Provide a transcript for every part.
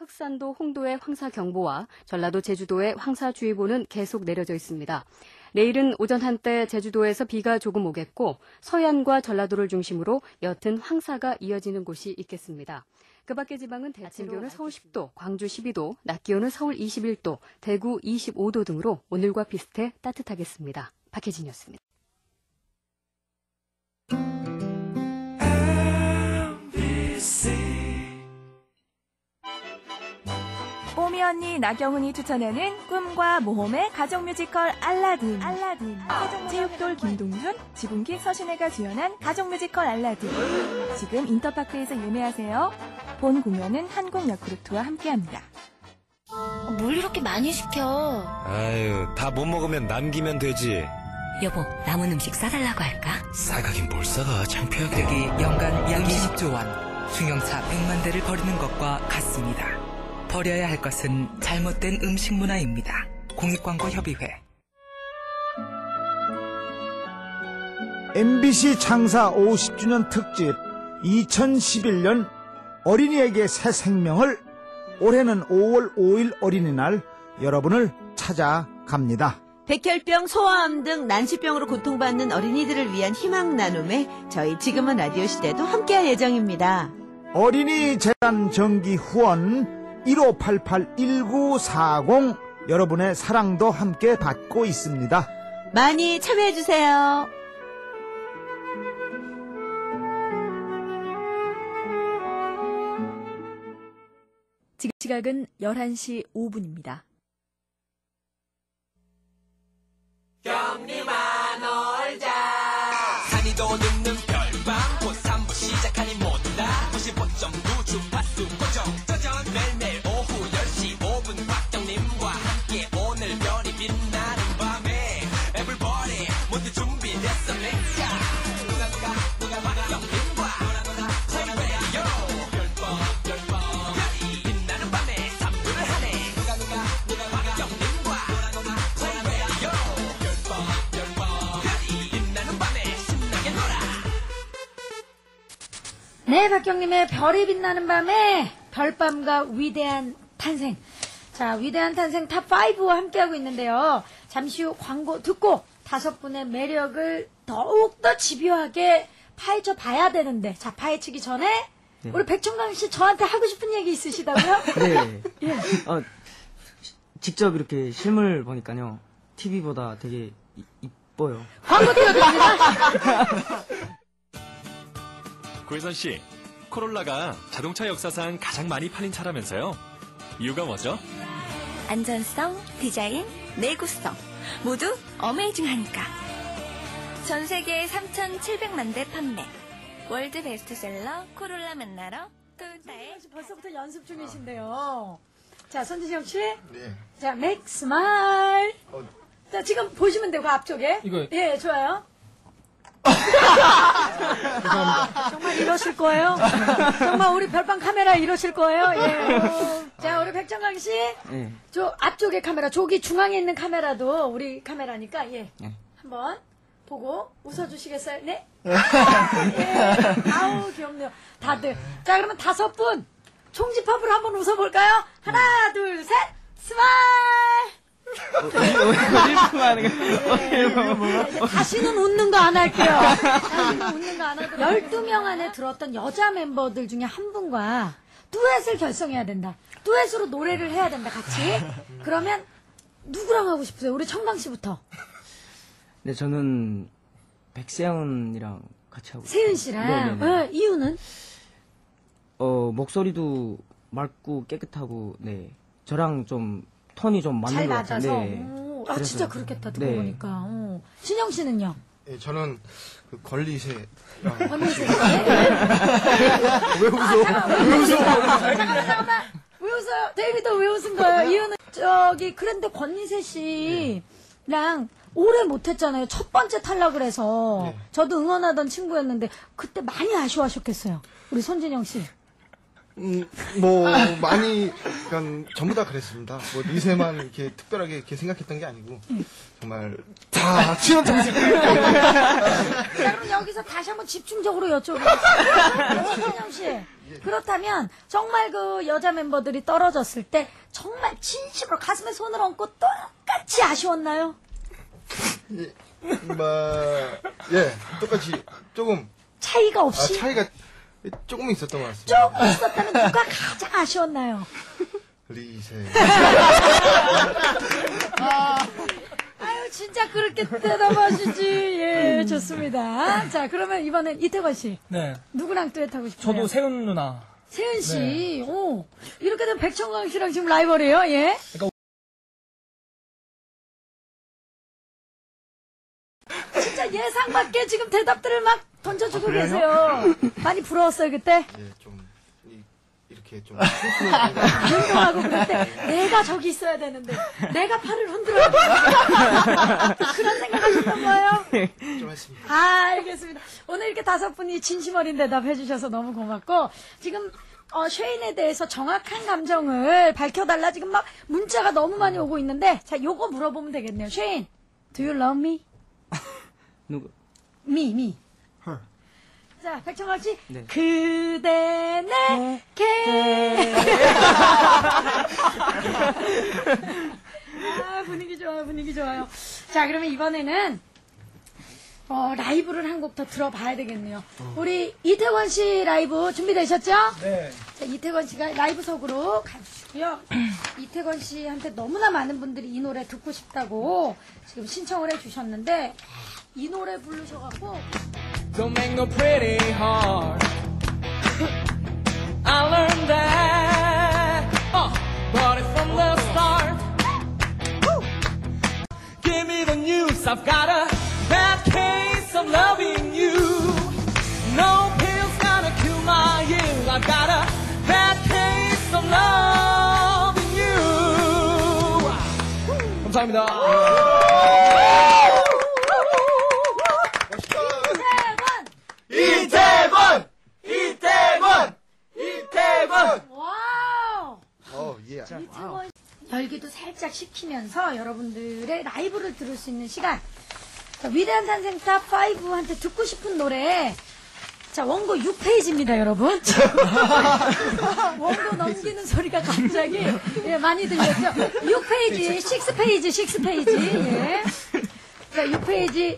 흑산도, 홍도의 황사경보와 전라도, 제주도의 황사주의보는 계속 내려져 있습니다. 내일은 오전 한때 제주도에서 비가 조금 오겠고 서해안과 전라도를 중심으로 옅은 황사가 이어지는 곳이 있겠습니다. 그 밖의 지방은 아침 기온은 서울 10도, 광주 12도, 낮 기온은 서울 21도, 대구 25도 등으로 오늘과 비슷해 따뜻하겠습니다. 박혜진이었습니다. 뽀미 언니 나경훈이 추천하는 꿈과 모험의 가족 뮤지컬 알라딘. 알라딘. 체육돌 김동윤, 지붕기 서신혜가 주연한 가족 뮤지컬 알라딘. 지금 인터파크에서 예매하세요. 본 공연은 한국야쿠르트와 함께합니다. 뭘 이렇게 많이 시켜? 아유, 다 못 먹으면 남기면 되지. 여보, 남은 음식 싸달라고 할까? 싸가긴 뭘 싸가, 창피하게. 이 연간 약 20조 원, 승용차 100만 대를 버리는 것과 같습니다. 버려야 할 것은 잘못된 음식 문화입니다. 공익광고협의회. MBC 창사 50주년 특집 2011년 어린이에게 새 생명을 올해는 5월 5일 어린이날 여러분을 찾아갑니다. 백혈병, 소아암 등 난치병으로 고통받는 어린이들을 위한 희망 나눔에 저희 지금은 라디오 시대도 함께할 예정입니다. 어린이 재단 정기 후원 1588-1940 여러분의 사랑도 함께 받고 있습니다. 많이 참여해주세요. 지금 시각은 11시 5분입니다. 산이도 눕는 별밤 곧 3부 시작하니 못다 95.9 주파수 고정. 짜잔 매일매일 오후 10시 5분 박경림과 함께 오늘 별이 빛나는 밤에 Everybody 모두 준비됐어 go 네, 박경님의 별이 빛나는 밤에 별밤과 위대한 탄생. 자, 위대한 탄생 탑5와 함께하고 있는데요. 잠시 후 광고 듣고 다섯 분의 매력을 더욱더 집요하게 파헤쳐 봐야 되는데. 자, 파헤치기 전에 우리 백청강 씨 저한테 하고 싶은 얘기 있으시다고요? 네. 예. 어, 시- 직접 이렇게 실물 보니까요. TV보다 되게 이- 이뻐요. 광고 띄워드립니다. 고혜선 씨, 코롤라가 자동차 역사상 가장 많이 팔린 차라면서요? 이유가 뭐죠? 안전성, 디자인, 내구성 모두 어메이징하니까. 전 세계 3,700만 대 판매. 월드 베스트셀러 코롤라 만나러 토요타에 벌써부터 연습 중이신데요. 자, 손지영 씨. 자, 맥 스마일. 자, 지금 보시면 되고, 앞쪽에. 이거요? 예, 좋아요. 정말 이러실 거예요? 정말 우리 별방 카메라 이러실 거예요? 예. 어. 자, 우리 백정강 씨. 네. 저 앞쪽에 카메라, 저기 중앙에 있는 카메라도 우리 카메라니까, 예. 네. 한번 보고 웃어주시겠어요? 네? 예. 아우, 귀엽네요. 다들. 자, 그러면 다섯 분 총집합으로 한번 웃어볼까요? 하나, 둘, 셋! 스마일! 다시는 웃는 거 안 할게요. 다시는 웃는 거 안 하고. 12명 안에 들었던 여자 멤버들 중에 한 분과 듀엣을 결성해야 된다. 듀엣으로 노래를 해야 된다, 같이. 그러면 누구랑 하고 싶으세요? 우리 청강 씨부터. 네, 저는 백세영이랑 같이 하고. 세은 씨랑. 네네네. 예, 이유는? 어, 목소리도 맑고 깨끗하고, 네. 저랑 좀 톤이 좀 맞는 잘것 같아요. 맞아서. 네. 오, 아, 그래서- 진짜 그렇겠다, 듣고 네. 보니까. 어. 신영 씨는요? 예, 저는 그 권리세 권희 씨. 왜 웃어? 왜 웃어? 잠깐만, 잠깐만. 왜 웃어요? 데이비드 왜 웃은 거예요? 이유는 저기 그런데 권희세 씨랑 오래 못했잖아요. 첫 번째 탈락을 해서 저도 응원하던 친구였는데 그때 많이 아쉬워하셨겠어요. 우리 손진영 씨. 음, 뭐 많이 그러니까 전부 다 그랬습니다. 뭐 리세만 이렇게 특별하게 이렇게 생각했던 게 아니고 정말 다척 자, 그럼 여기서 다시 한번 집중적으로 여쭤보겠습니다. 신영 씨. 그렇다면 정말 그 여자 멤버들이 떨어졌을 때 정말 진심으로 가슴에 손을 얹고 똑같이 아쉬웠나요? 예, 똑같이 조금 차이가 아, 없이 차이가 조금 있었던 것 같습니다. 조금 있었다면 누가 가장 아쉬웠나요? 리세. 아유 진짜 그렇게 대답하시지. 예, 좋습니다. 자, 그러면 이번엔 이태권 씨. 네. 누구랑 듀엣 하고 싶어요? 저도 세훈 누나. 세은 씨. 네. 오. 이렇게 되면 백천광 씨랑 지금 라이벌이에요. 예. 진짜 예상 밖에 지금 대답들을 막 던져주고 아? 계세요. 많이 부러웠어요, 그때? 예, 좀 이, 이렇게 좀 운동하고 그럴 때 내가 저기 있어야 되는데 내가 팔을 흔들어야 돼. 그런 생각하셨던 거예요? 좀 했습니다. 아, 알겠습니다. 오늘 이렇게 다섯 분이 진심 어린 대답 해 주셔서 너무 고맙고, 지금, 어, 쉐인에 대해서 정확한 감정을 밝혀달라. 지금 막 문자가 너무 많이 오고 있는데, 자, 요거 물어보면 되겠네요. 쉐인, do you love me? 누구? me, me. 자, 백청학 씨. 네. 그대 내게. 아, 분위기 좋아요, 분위기 좋아요. 자, 그러면 이번에는 어, 라이브를 한 곡 더 들어봐야 되겠네요. 우리 이태권 씨 라이브 준비되셨죠? 네. 자, 이태권 씨가 라이브석으로 가주시고요. 이태권 씨한테 너무나 많은 분들이 이 노래 듣고 싶다고 지금 신청을 해주셨는데 이 노래 부르셔갖고 Don't make no pretty heart. I learned that. Uh, but it's from the start. Woo! Give me the news. I've got a bad case of loving you. No pills gonna kill my you. I've got a bad case of loving you. 감사합니다. 식히면서 여러분들의 라이브를 들을 수 있는 시간. 자, 위대한 탄생 탑5한테 듣고 싶은 노래. 자, 원고 6페이지입니다, 여러분. 원고 넘기는 소리가 갑자기 예, 많이 들렸죠? 6페이지, 6페이지, 6페이지. 예. 자, 6페이지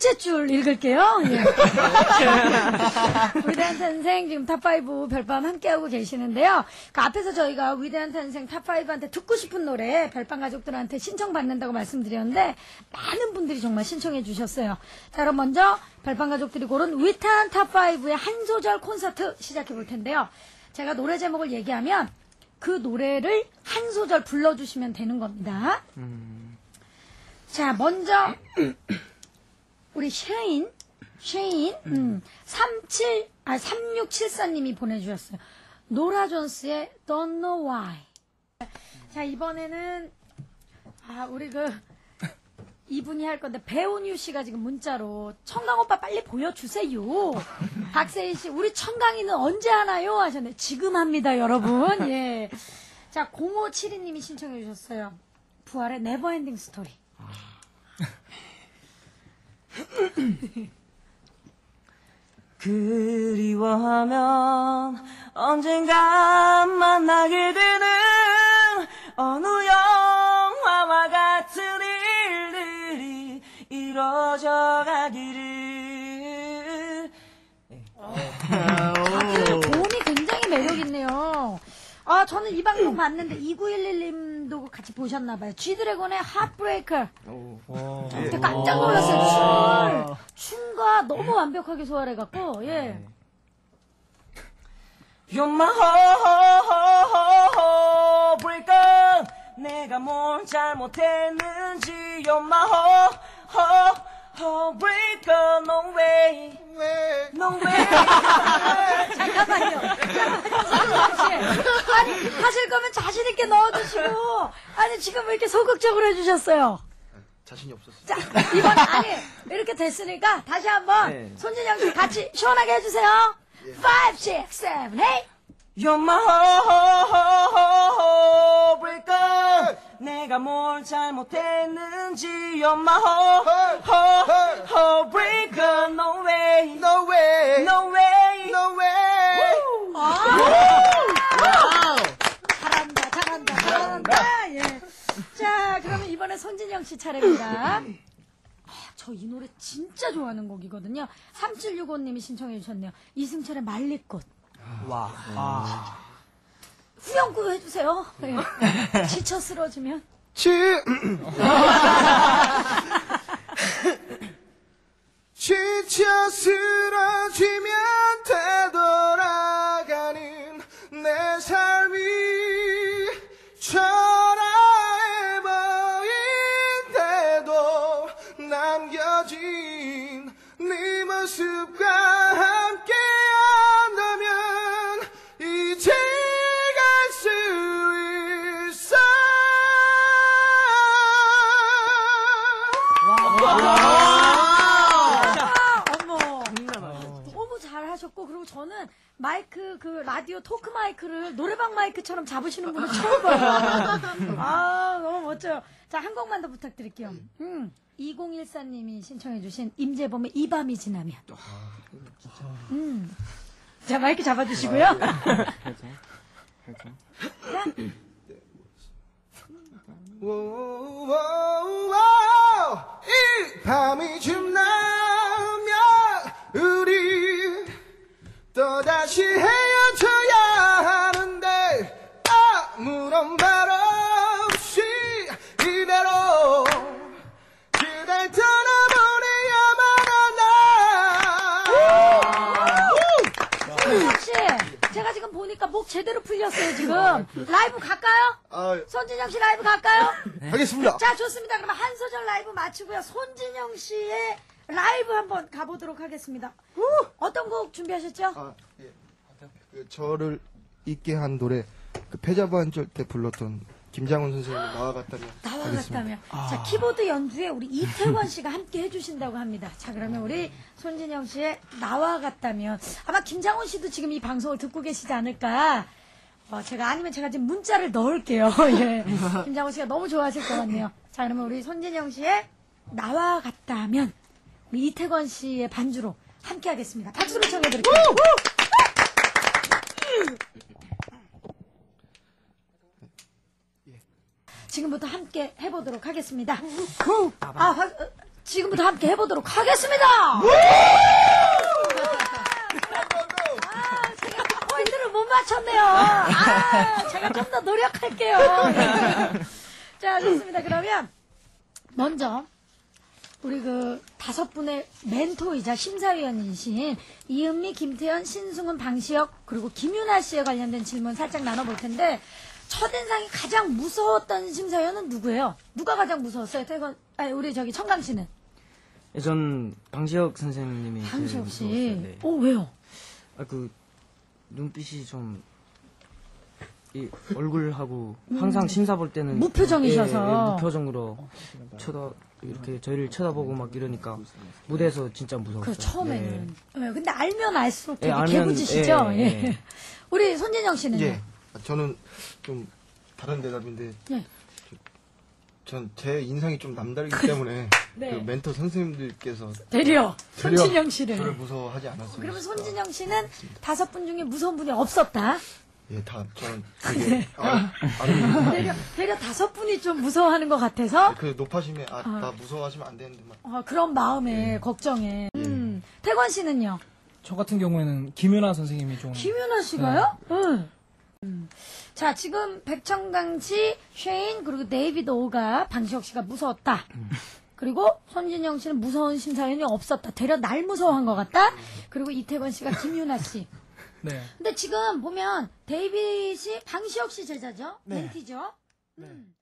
둘째 줄 읽을게요. 예. 위대한 탄생 지금 탑5 별밤 함께하고 계시는데요. 그 앞에서 저희가 위대한 탄생 탑5한테 듣고 싶은 노래 별밤 가족들한테 신청받는다고 말씀드렸는데 많은 분들이 정말 신청해 주셨어요. 자, 그럼 먼저 별밤 가족들이 고른 위대한 탑5의 한 소절 콘서트 시작해 볼 텐데요. 제가 노래 제목을 얘기하면 그 노래를 한 소절 불러주시면 되는 겁니다. 자, 먼저 우리 쉐인, 쉐인, 음, 37, 아, 3674님이 보내주셨어요. 노라 존스의 Don't Know Why. 자, 이번에는, 아, 우리 그, 이분이 할 건데, 배우뉴 씨가 지금 문자로, 청강 오빠 빨리 보여주세요. 박세희 씨, 우리 청강이는 언제 하나요? 하셨네. 지금 합니다, 여러분. 예. 자, 0572님이 신청해 주셨어요. 부활의 네버엔딩 스토리. 그리워하면 언젠가 만나게 되는 어느 영화와 같은 일들이 이루어져 가기를 그 고음이 굉장히 매력있네요. 아, 저는 이 방송 봤는데 2911님도 같이 보셨나봐요. G드래곤의 핫브레이커. 그때 깜짝 놀랐어요. 춤, 춤과 너무 완벽하게 소화해갖고, 예. You're my heartbreaker 내가 뭘 잘못했는지 You're my heartbreaker No way No way 잠깐만요. 잠깐만요. 씨. 아니, 하실 거면 자신 있게 넣어주시고. 아니, 지금 왜 이렇게 소극적으로 해주셨어요? 자신이 없었어요. 자, 이번, 아니, 이렇게 됐으니까 다시 한번 네. 손진영 씨 같이 시원하게 해주세요. 5, 6, 7, 8. You're my 뭘 잘못했는지 on my whole, whole, whole breaker no way No way. no way No way. 잘한다, 잘한다, 잘한다. 예. 자, 그러면 이번에 손진영 씨 차례입니다. 아, 저이 노래 진짜 좋아하는 곡이거든요. 3765님이 신청해 주셨네요. 이승철의 말리꽃. 와 아. 후렴구 해주세요. 예. 지쳐 쓰러지면. 지 지쳐 쓰러지면 되돌 라디오 토크 마이크를 노래방 마이크처럼 잡으시는 분을 처음 봐요. 아, 너무 멋져요. 자, 한 곡만 더 부탁드릴게요. 음, 2014님이 신청해주신 임재범의 이 밤이 지나면. 음. 자, 마이크 잡아주시고요. 자, 오 오오오 이 밤이 지나 제대로 풀렸어요, 지금. 라이브 갈까요? 아, 손진영 씨 라이브 갈까요? 하겠습니다. 자, 좋습니다. 그러면 한 소절 라이브 마치고요. 손진영 씨의 라이브 한번 가보도록 하겠습니다. 어떤 곡 준비하셨죠? 아, 예. 그 저를 잊게 한 노래 그 패자부한절 때 불렀던 김장훈 선생님 나와 같다면 나와. 같다면. 자, 키보드 연주에 우리 이태원 씨가 함께 해주신다고 합니다. 자, 그러면 우리 손진영 씨의 나와 같다면. 아마 김장훈 씨도 지금 이 방송을 듣고 계시지 않을까. 어, 제가 아니면 제가 지금 문자를 넣을게요. 예. 김장훈 씨가 너무 좋아하실 것 같네요. 자, 그러면 우리 손진영 씨의 나와 같다면. 우리 이태원 씨의 반주로 함께 하겠습니다. 박수로 청해드릴게요. 지금부터 함께 해보도록 하겠습니다. 아, 박- 어, 지금부터 함께 해보도록 하겠습니다. 아, 제가 포인트를 못 맞췄네요. 아, 제가 좀 더 노력할게요. 자, 좋습니다. 그러면 먼저 우리 그 다섯 분의 멘토이자 심사위원이신 이은미, 김태현, 신승훈, 방시혁 그리고 김윤아 씨에 관련된 질문 살짝 나눠볼 텐데 첫인상이 가장 무서웠던 심사위원은 누구예요? 누가 가장 무서웠어요? 태건, 아니 우리 저기 청강 씨는 예, 전 방시혁 선생님이 방시혁 씨. 무서웠어요. 네. 어 왜요? 아, 그 눈빛이 좀 이 얼굴하고 음. 항상 심사 볼 때는 무표정이셔서. 예, 예, 무표정으로 쳐다 이렇게 저희를 쳐다보고 막 이러니까 무대에서 진짜 무서웠어요. 그 처음에는. 네, 근데 알면 알수록 예, 되게 알면, 개구지시죠? 예, 예. 예. 우리 손진영 씨는요? 예. 저는 좀 다른 대답인데 예. 전제 인상이 좀 남다르기 때문에 네. 그 멘토 선생님들께서 되려 되려 손진영 씨를. 저를 무서워하지 않았어요. 그러면 손진영 씨는 다섯 분 중에 무서운 분이 없었다. 예, 다 저는 되게 아, 아니 되려, 되려 다섯 분이 좀 무서워하는 것 같아서 그 높아심에 아, 어. 나 무서워하시면 안 되는데 막 어, 그런 마음에 걱정에. 음. 태관 씨는요? 저 같은 경우에는 김윤아 선생님이 좀 김윤아 씨가요? 응. 음. 자, 지금 백청강 씨, 쉐인, 그리고 데이비드 오가 방시혁 씨가 무서웠다. 그리고 손진영 씨는 무서운 심사위원이 없었다. 되려 날 무서워한 것 같다. 그리고 이태권 씨가 김윤아 씨. 네. 근데 지금 보면 데이비드 씨, 방시혁 씨 제자죠? 네. 멘티죠? 음.